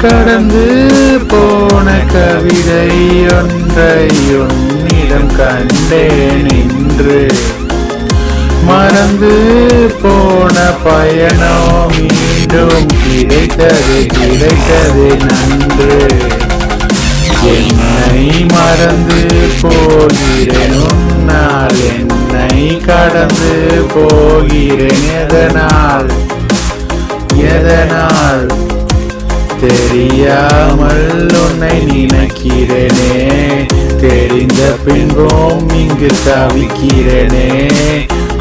கடந்து போன கவிதை ஒன்றை உன்னிடம் கண்டேன் இன்று. மறந்து போ பயணம் மீண்டும் கிடைத்தது கிடைத்தது நன்று. என்னை மறந்து போகிறேன் உன்னால் என்னை கடந்து போகிறேன். எதனால்? எதனால்? தெரியாமல் உன்னை நினைக்கிறேனே. தெரிந்த பின்பும் இங்கு தவிக்கிறேனே.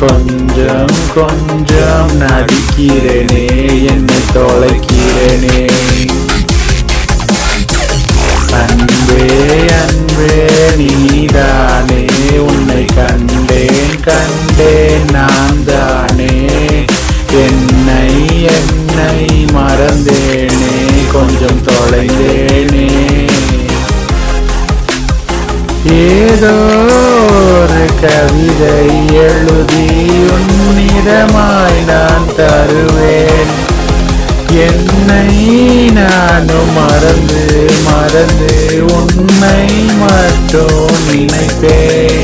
கொஞ்சம் கொஞ்சம் நடிக்கிறேனே என்னை தொலைக்கிறேனே. அன்பே அன்பே நீதானே உன்னை கண்டேன் கண்டேன் நான் தானே என்னை என்னை மறந்தேனே கொஞ்சம் தொலைந்தேனே. ஏதோ ஒரு கவிதை எழுதி உன்னிடமாய் நான் தருவேன். என்னை நானும் மறந்து மறந்து உன்னை மட்டும் நினைப்பேன்.